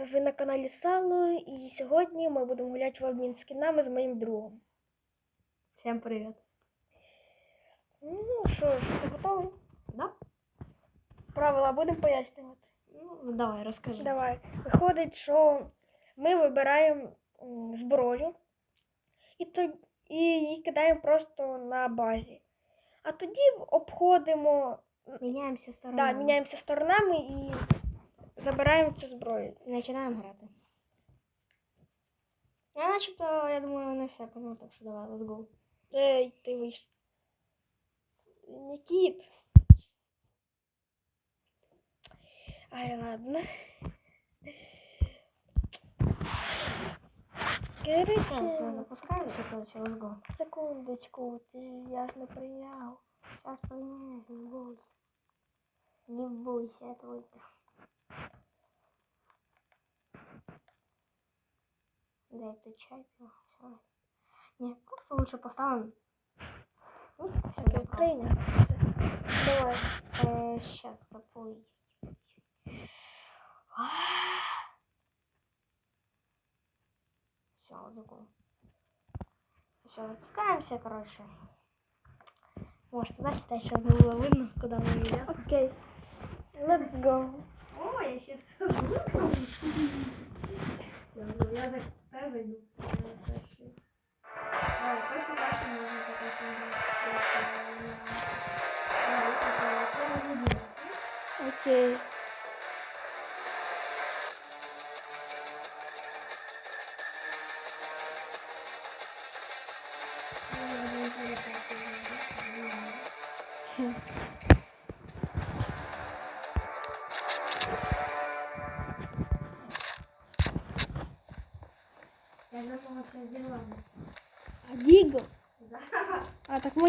Ви на каналі Сало, і сьогодні ми будемо гуляти в обмін скінами з моїм другом. Всем привет. Ну що ж, ти готовий? Да? Правила будемо пояснювати. Ну, давай, расскажи. Давай. Виходить, що ми вибираємо зброю і, то, і її кидаємо просто на базі. А тоді обходимо, Меняемся да, міняємося сторонами і забираємо цю зброю. І Начинаем грати. Я начебто, я думаю, не все понял, так що давай, let's go. Ей, ти вийш. Нікіт. Ай, ладно. Короче, запускаемся, короче, let's go. секундочку, ти я ж не прийняв. Сейчас поменяюсь, не бойся. Не бойся, это твой Дай ты чай пил. Всё. Не, просто лучше поставим. Все, прийняв. Все. Давай. Э, сейчас запой. Все, вот Все, запускаемся, короче. Может, туда сюда сейчас было видно, куда мы идем. Окей. Let's go. О, я сейчас ну, я, за... зайду. Окей.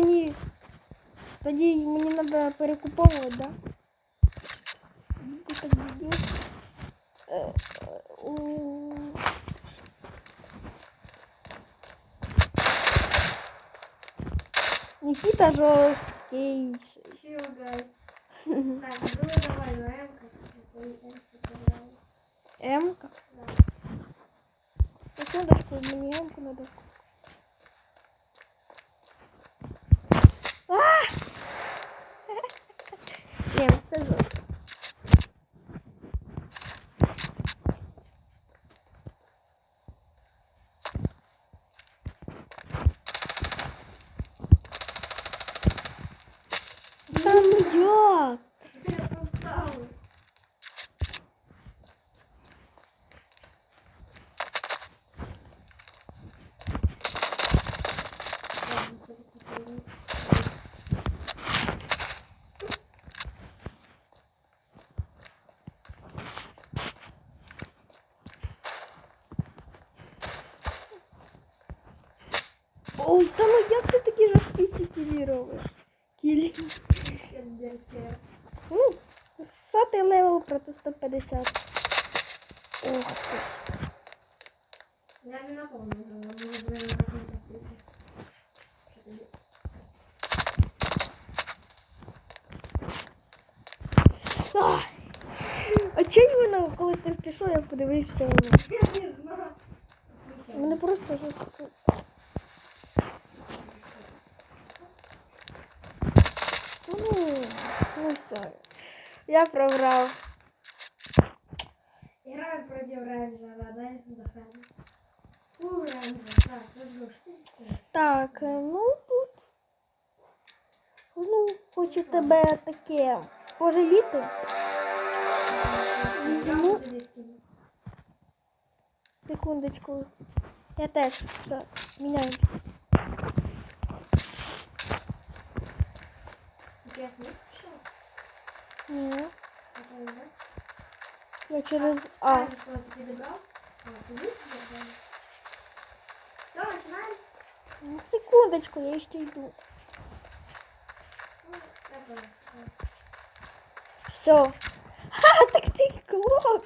Мені. Тоді мені треба перекуповувати, да? Діго так Діго. Е, е, у. Нікіта жорсткий. Чего, гай? Так, ну давай, на М-ка. М-ка сыграем. М-ка. Да. Секундочку, мені М-ку надо. А! Ні, це жорстко. Та ну як? Я устал. Ой, та ну як ти такі жорсткі читері робиш? Кілі. Ну, сотий левел проти 150. Ох ти ж. Я не напомню, но мы будем на каком-то А, а чого воно, коли ти пішов, я подивився воно. Я не знаю. Мене просто жорстко. все. Я програв. Играем против Рейнджера, да? Захаря. Фу, Рейнджер. Так, разгруш, ты что? Так, е, ну тут. Ну, хочу тебе таке пожаліти. Візьму. Секундочку. Я теж все, міняюсь. Интересно, что? Ні. Это да? Я через А. Скажешь, что ты перебрал? А, ты видишь, да? Все, начинаем. Ну, Секундочку, я ще йду. Ну, это, э, Все. Ха, так ти клок.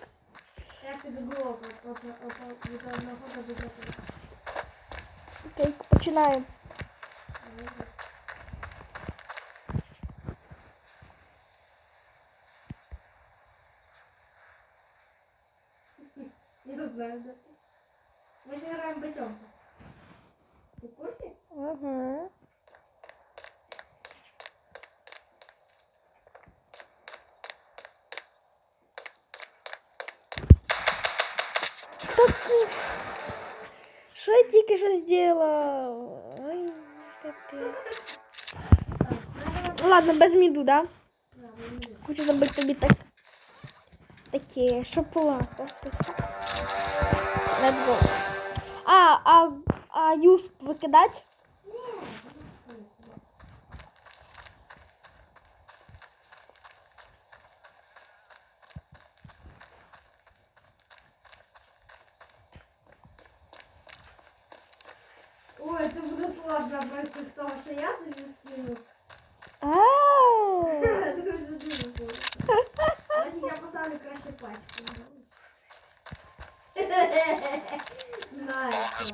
Я побегу от, от, от, от, від одного до другого. Окей, починаємо. Ладно, без міду, да? Хочу зробити тобі так. Таке go. А, а, а юсп викидать? Ой, це буде сложно проти того, що я тобі скину. А. Це дуже дуже сложно. Значить, я поставлю краще пачку. Нравится.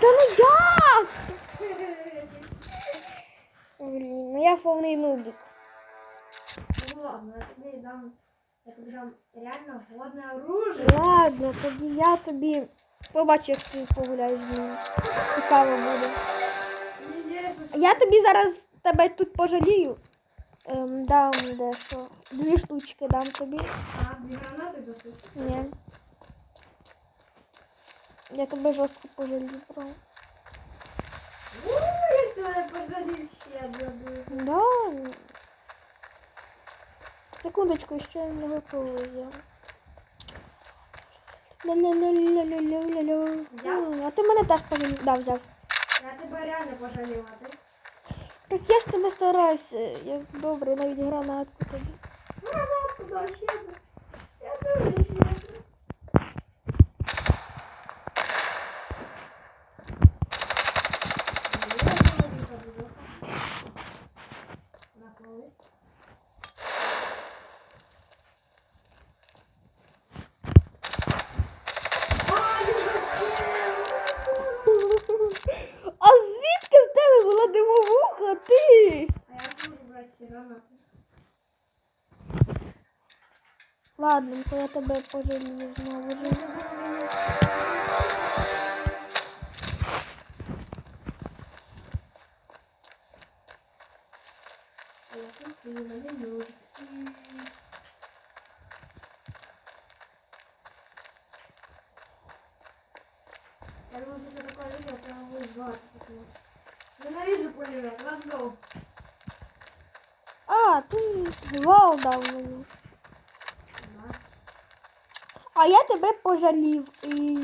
Та ну як? Блін, ну я повний нубик. Ну ладно, я я тобі реально годне оружие. Ладно, тоді я тобі побачу, як ти погуляєш з ним. Цікаво буде. Я тобі зараз тебе тут пожалію. Ем, дам дещо. Дві штучки дам тобі. А, дві гранати досить. Ні. Я тебе жорстко пожалію. Уuu, як ти мене пожалів ще дадуть. Да. Секундочку, ще не готовий А ти мене теж пожалів. Да, взяв. Я тебе реально пожаліла, ти? Так я ж тебе стараюся. Я добре, навіть гранатку тобі. Гранатку дав ще. Я дуже ще. Ладненько, я тебе пожалію знову. А я думаю, после такого видео прям будет звать. Ненавижу пулемет. Let's go. А, ти гвал дав мені. А я тебе пожалів і.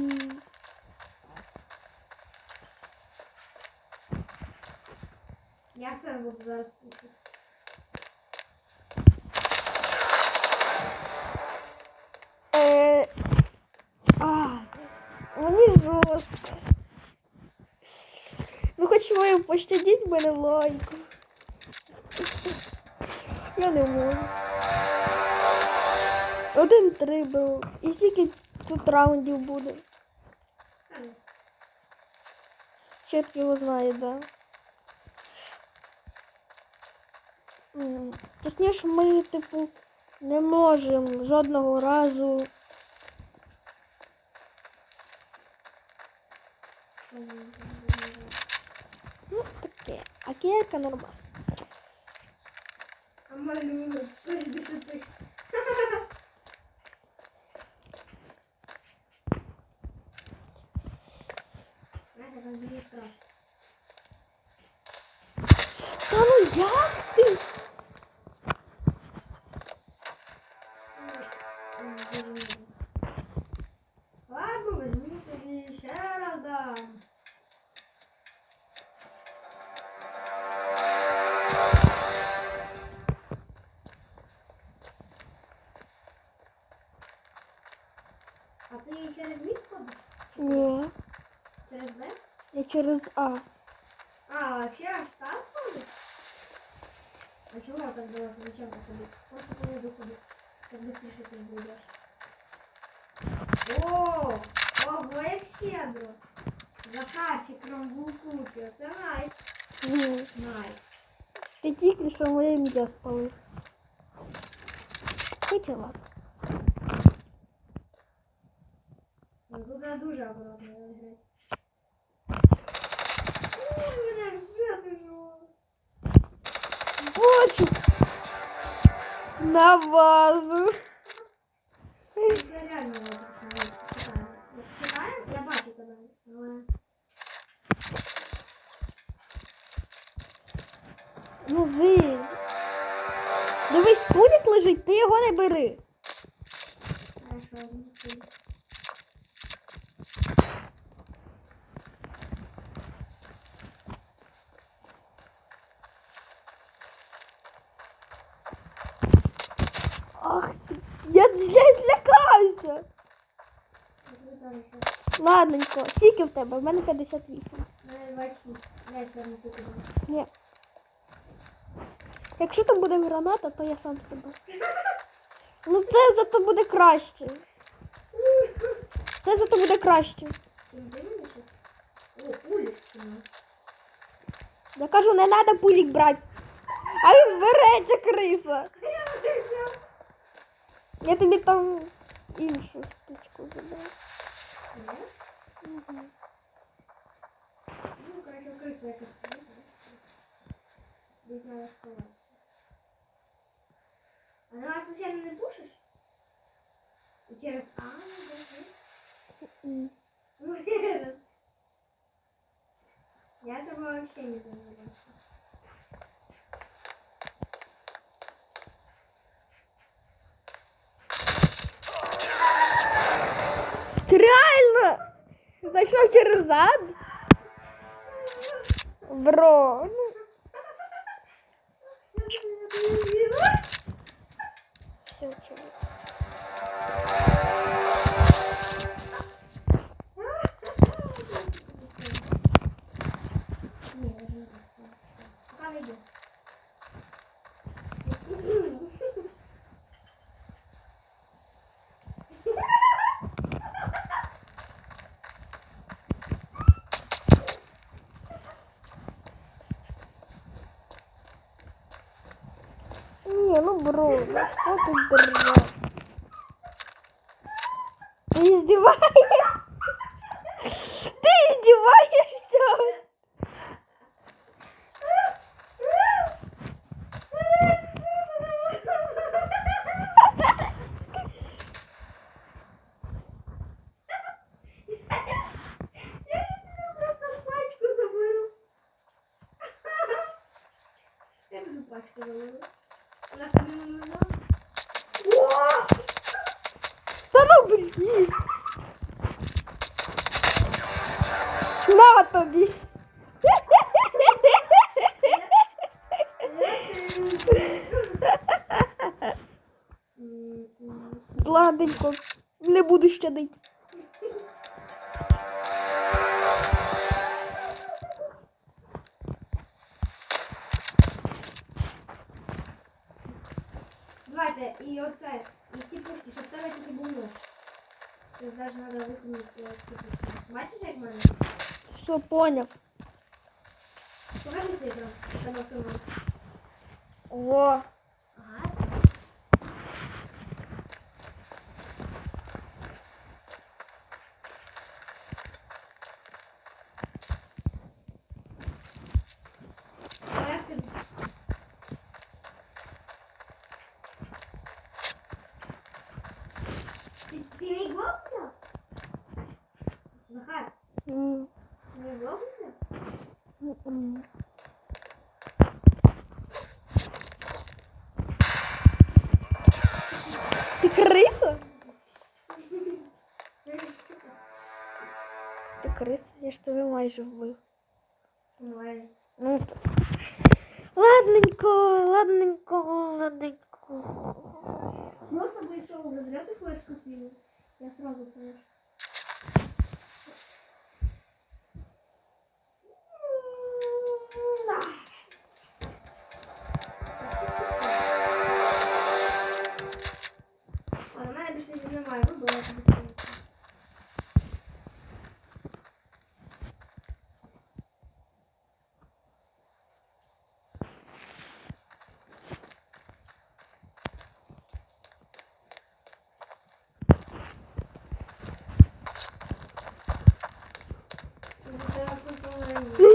Я сам буду зараз. Е... А, мені жорстко. Ви хоч ви пощадіть мене лайку. Я не можу. Один три був. І скільки тут раундів буде? Чет його знає, да. Точніше, ми, типу, не можемо жодного разу. Ну, таке. А кілька нормас. А малюнок 100 через А. А, вообще аж так ходиш? А чего так далеко? Зачем так ходить? Просто по воду ходить. Так быстрее ты будешь. О, ого, як щедро. Захарчиком в купі. Це найс. Ні. Найс. Ти тільки що моє ім'я спалив. Хоча ладно. Ну, тут треба дуже оборотно грати. Бачу. На вазу. Це реально? Я бачу тебе, але... Зиль. Дивись, пулік лежить, ти його не бери. Хорошо, не буду. Ах ти. Я зля- злякався. Я тобі кажу, що Ладненько, скільки в тебе? В мене 58. в мене 26. Я тут. Ні. Якщо там буде граната, то я сам себе. Ну це зато буде краще. Це зато буде краще. Я кажу, не треба пулік брати. А він береться криса. Я тобі там іншу штучку забрав. Ні? Мгм. Ну, короче, крыса якась сидить. Десь треба сховатися. А ти нас случайно не пушиш? І через А не держи. М. Ну, Вера. Я этого вообще не понимаю. Ти реально зайшов через зад? В Ну, издеваешься? Ты издеваешься? Я просто Давайте, і оце, і всі пушки, щоб в тебе тільки був нож. Тобто навіть треба викинути всі пушки. Бачиш, як в мене? Все, понял. Покажи світло, тебе сумно. О, майже вбив. Давай. Ну, т- ладненько, ладненько, ладненько. Просто пришел в разряд и флешку кинул. Я сразу понял. А на мене більше немає вибору, я тобі Oh,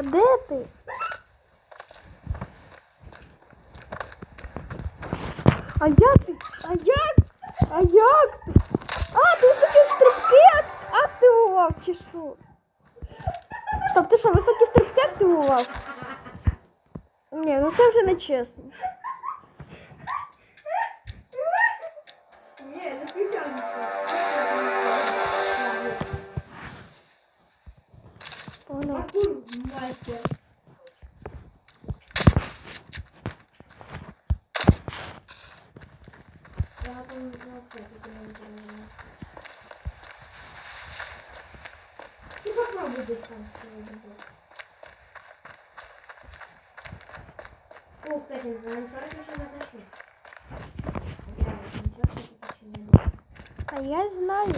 А де ти? А як ти? А як? А як ти? А, ти високі стрибки ак- активував чи що? Стоп, ти що, високі стрибки активував? Ні, ну це вже не чесно. Артур мастер. Я там на все Ты попробуй здесь там что-нибудь. О, кстати, на инфаркт еще затащу. А я знаю.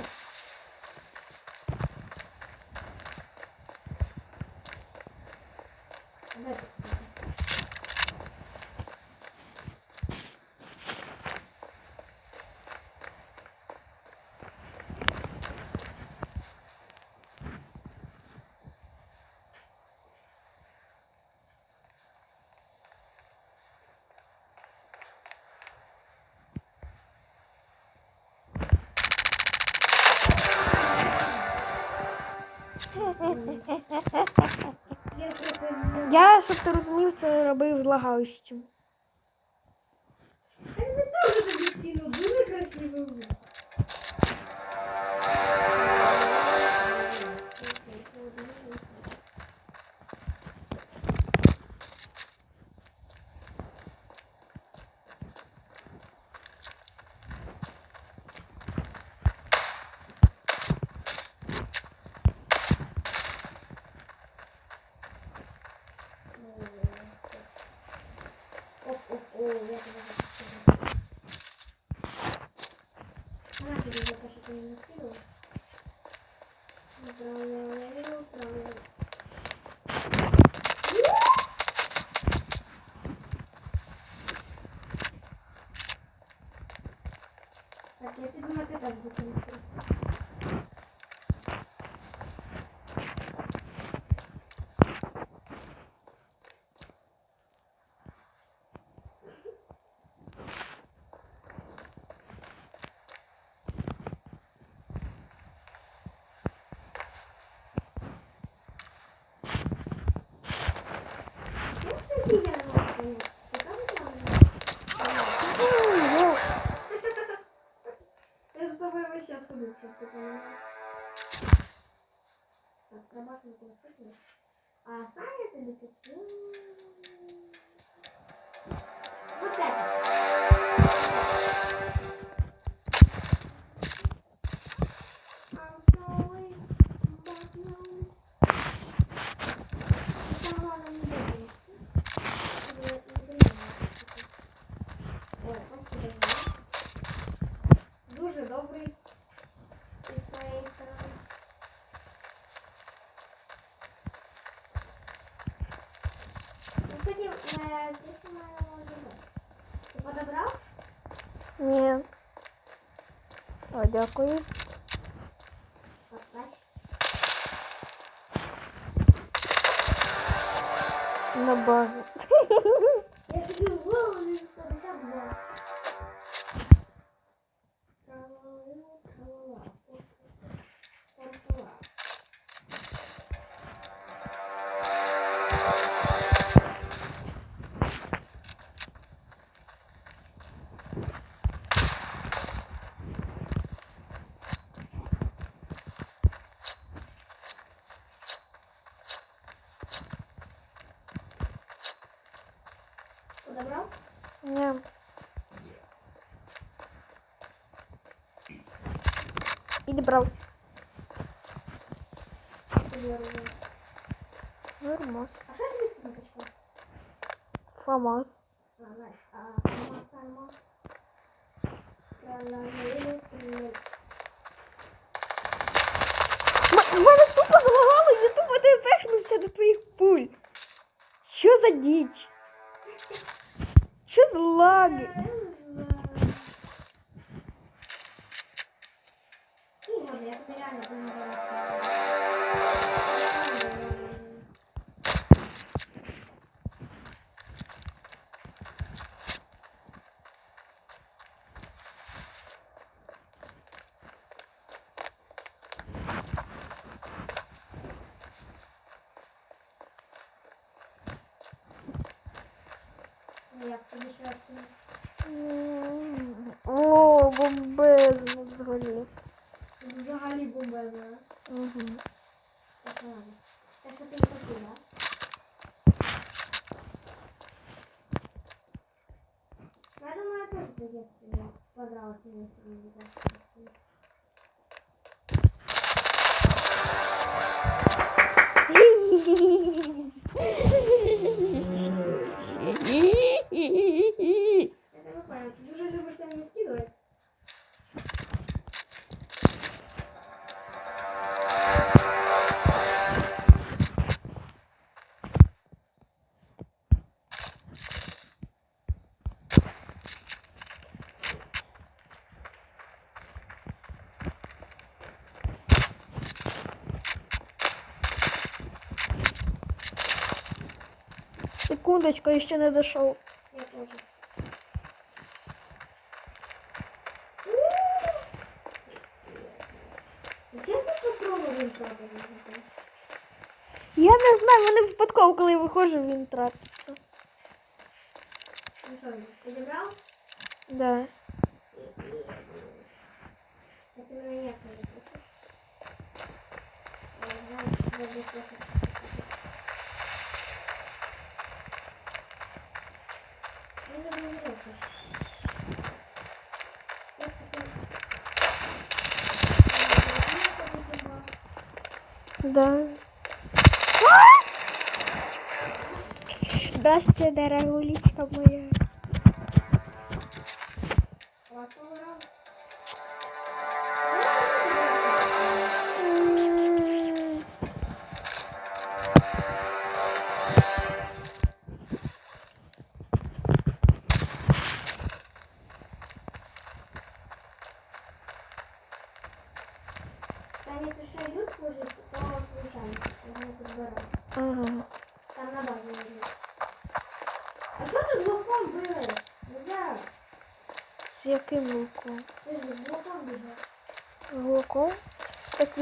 house. А я думаю, ты так досмотришь. Я Так, ты сходил. А Саня тебе писал. Вот дякую. На базу. Я собі голову не 152. Тралалю, тралала. Порпала. Подобрав? Ні. Підібрав. Тобі розумію. Нормас. А що тобі з кнопочкою? М- мене тупо залагало, я тупо не впехнувся до твоїх пуль. Що за діч? Що за лаги? Я тобі реально Привет, привет. Пожалуйста. мне сегодня играть. Я не понимаю, ты уже любишь меня скидывать? Секундочку, я ще не дійшов. Я тоже. Зачем ты попробовал пробовать? Я не знаю, мене випадково, коли я виходжу, він трапиться. Ну что, подобрал? Да. Это на меня не слышишь? Я знаю, что Да. Здрасте, дорогулечка моя.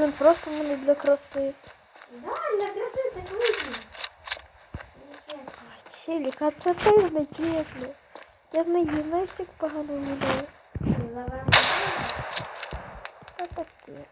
Він просто мене для краси. Да, для красы так. Нечестно. Челік, а це теж не чесно. Я знаю, знаєш, як погано гуляю. Заварил. Та таке собі.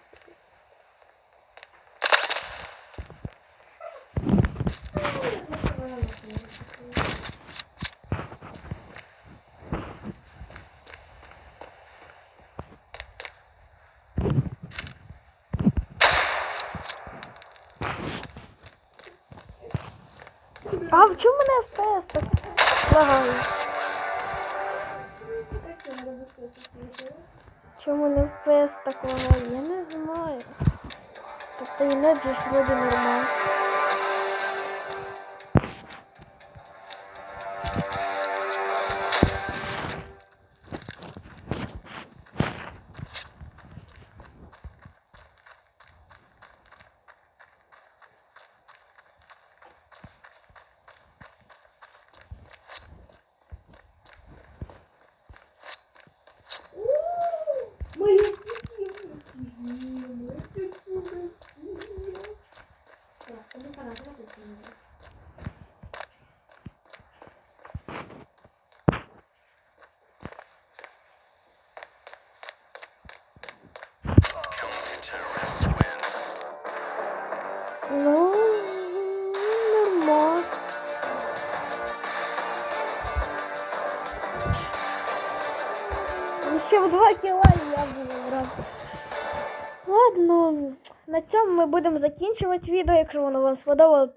А в чому мене FPS так лагає? Чому не FPS так лагає? Я не знаю. Тобто інакше ж вроді нормально. 2 кіла і я вже виграв. Ладно, на цьому ми будемо закінчувати відео. Якщо воно вам сподобалось,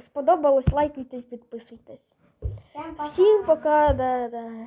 сподобалось лайкайте, підписуйтесь. Всім пока, да, да.